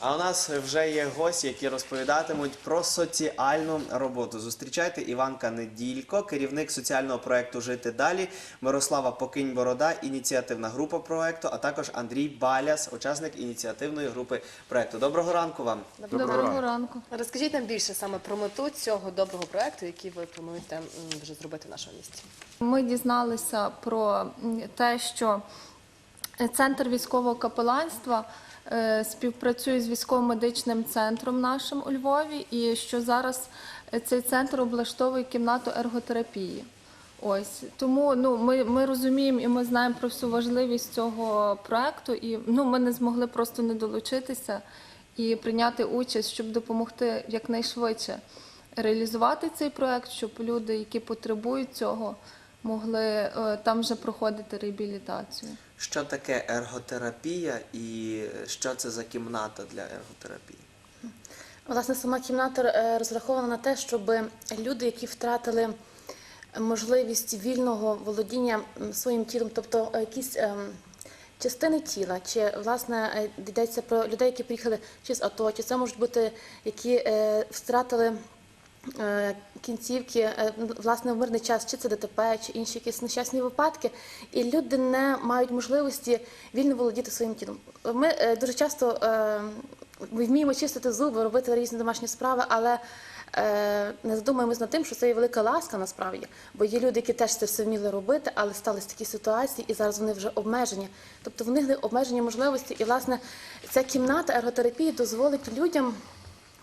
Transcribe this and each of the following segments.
А у нас вже є гості, які розповідатимуть про соціальну роботу. Зустрічайте Іванка Неділько, керівник соціального проекту Жити далі, Мирослава Покинь Борода, ініціативна група проекту, а також Андрій Баляс, учасник ініціативної групи проекту. Доброго ранку вам. Доброго ранку. Розкажіть нам більше саме про мету цього доброго проекту, який ви плануєте вже зробити в нашому місті. Ми дізналися про те, що центр військового капеланства е, співпрацює з військово-медичним центром нашим у Львові, і що зараз е, цей центр облаштовує кімнату ерготерапії. Ось тому ну ми, ми розуміємо і ми знаємо про всю важливість цього проекту, і ну ми не змогли просто не долучитися і прийняти участь, щоб допомогти якнайшвидше реалізувати цей проект, щоб люди, які потребують цього, могли е, там вже проходити реабілітацію. Що таке ерготерапія і що це за кімната для ерготерапії? Власне, сама кімната е, розрахована на те, щоб люди, які втратили можливість вільного володіння своїм тілом, тобто е, якісь ем, частини тіла, чи власне е, йдеться про людей, які приїхали чи з АТО, чи це можуть бути які е, втратили. Е, Кінцівки е, власне в мирний час, чи це ДТП, чи інші якісь нещасні випадки, і люди не мають можливості вільно володіти своїм тілом. Ми е, дуже часто ми вміємо чистити зуби, робити різні домашні справи, але не задумуємось над тим, що це є велика ласка насправді. Бо є люди, які теж це все вміли робити, але сталися такі ситуації, і зараз вони вже обмежені. Тобто в них обмежені можливості, і власне ця кімната ерготерапії дозволить людям.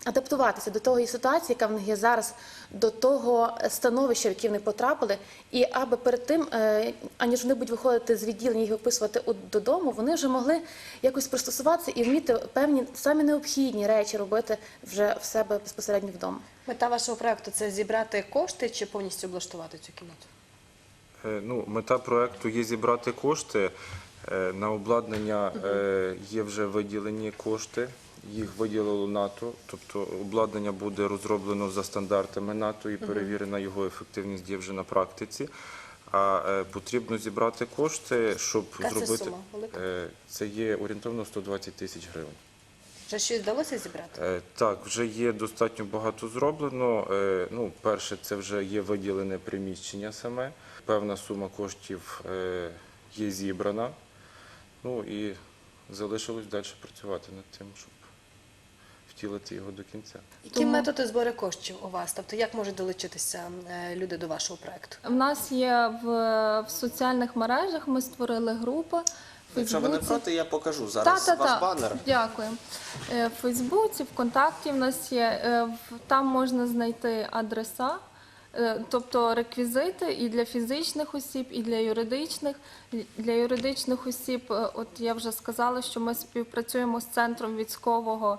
Адаптуватися до того ситуації, яка в них є зараз, до того становища, в яке вони потрапили, і аби перед тим, е, аніж вони будуть виходити з відділення і виписувати додому, вони вже могли якось пристосуватися і вміти певні самі необхідні речі робити вже в себе безпосередньо вдома. Мета вашого проекту це зібрати кошти чи повністю облаштувати цю кімнату? Е, Ну, мета проекту є зібрати кошти. Е, На обладнання є вже виділені кошти. Їх виділило НАТО, тобто обладнання буде розроблено за стандартами НАТО і перевірена його ефективність є вже на практиці. А е, потрібно зібрати кошти, щоб Яка це зробити сума? Велика? Е, це є орієнтовно 120 тисяч гривень. Вже щось вдалося зібрати? Е, Так, вже є достатньо багато зроблено. Е, Ну, перше, це вже є виділене приміщення саме. Певна сума коштів е, є зібрана. Ну і залишилось далі працювати над тим, щоб втілити його до кінця. Які Тому- методи збору коштів у вас? Тобто як можуть долучитися е, люди до вашого проекту? В нас є в, в соціальних мережах. Ми створили групи. Якщо ви не проти, я покажу зараз Та, та, ваш та. банер. Дякую. Е, В Фейсбуці, ВКонтакті в нас є. е, Там можна знайти адреса, тобто реквізити і для фізичних осіб, і для юридичних. Для юридичних осіб, от я вже сказала, що ми співпрацюємо з центром військового.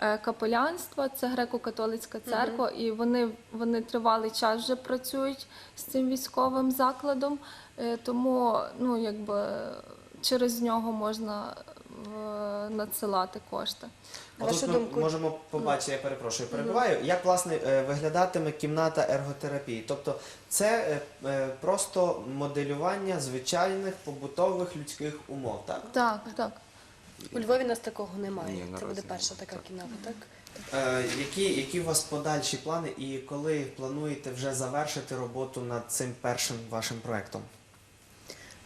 Е, Капелянства, це греко-католицька церква, і вони, вони тривалий час вже працюють з цим військовим закладом, Е, тому ну, якби, через нього можна надсилати кошти. Отут вашу ми думку- можемо побачити, я перепрошую, перебиваю, як власне е, виглядатиме кімната ерготерапії. Тобто це просто моделювання звичайних побутових людських умов, так? Так, так. У Львові нас такого немає. Ні, це наразі буде перша немає, така так. кімната, так? Е, які, які у вас подальші плани і коли плануєте вже завершити роботу над цим першим вашим проектом?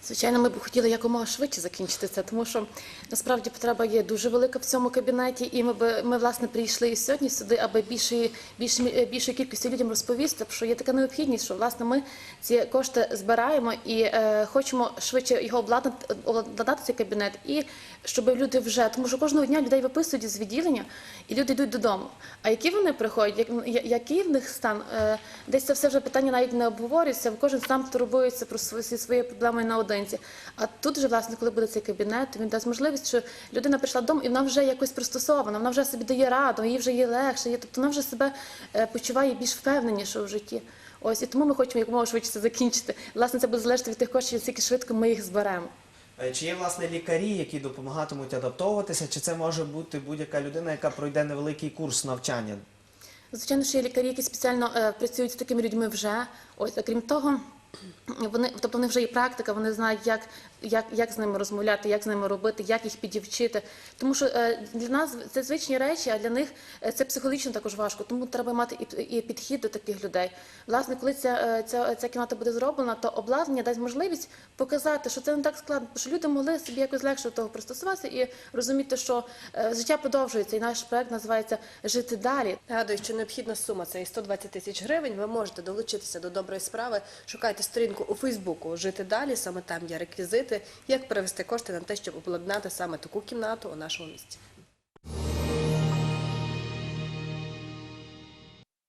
Звичайно, ми б хотіли якомога швидше закінчити це, тому що насправді потреба є дуже велика в цьому кабінеті, і ми б ми власне прийшли і сьогодні сюди, аби більшої більшої більшої кількості людям розповісти, що є така необхідність, що власне ми ці кошти збираємо і е, хочемо швидше його обладнати, обладнати цей кабінет, і щоб люди вже, тому що кожного дня людей виписують з відділення, і люди йдуть додому. А які вони приходять, як, який в них стан? Е, десь це все вже питання навіть не обговорюється, кожен сам турбується про свої, зі своєю проблемою наодинці. А тут же, власне, коли буде цей кабінет, він дасть можливість, що людина прийшла додому, і вона вже якось пристосована, вона вже собі дає раду, їй вже є легше, є, тобто вона вже себе е, почуває більш впевненіше в житті. Ось і тому ми хочемо якомога швидше це закінчити. Власне, це буде залежати від тих коштів, скільки швидко ми їх зберемо. Чи є власне лікарі, які допомагатимуть адаптовуватися, чи це може бути будь-яка людина, яка пройде невеликий курс навчання? Звичайно, що є лікарі, які спеціально е, працюють з такими людьми вже. Ось, окрім того, Вони, тобто вони вже є практика, вони знають, як, як, як з ними розмовляти, як з ними робити, як їх підівчити. Тому що е, для нас це звичні речі, а для них е, це психологічно також важко. Тому треба мати і, і підхід до таких людей. Власне, коли ця, е, ця, ця кімната буде зроблена, то обладнання дасть можливість показати, що це не так складно, що люди могли собі якось легше до того пристосуватися і розуміти, що життя продовжується, і наш проект називається Жити далі. Нагадую, що необхідна сума це і 120 тисяч гривень. Ви можете долучитися до доброї справи. Шукайте сторінку у Фейсбуку Жити далі. Саме там є реквізити, як перевести кошти на те, щоб обладнати саме таку кімнату у нашому місті.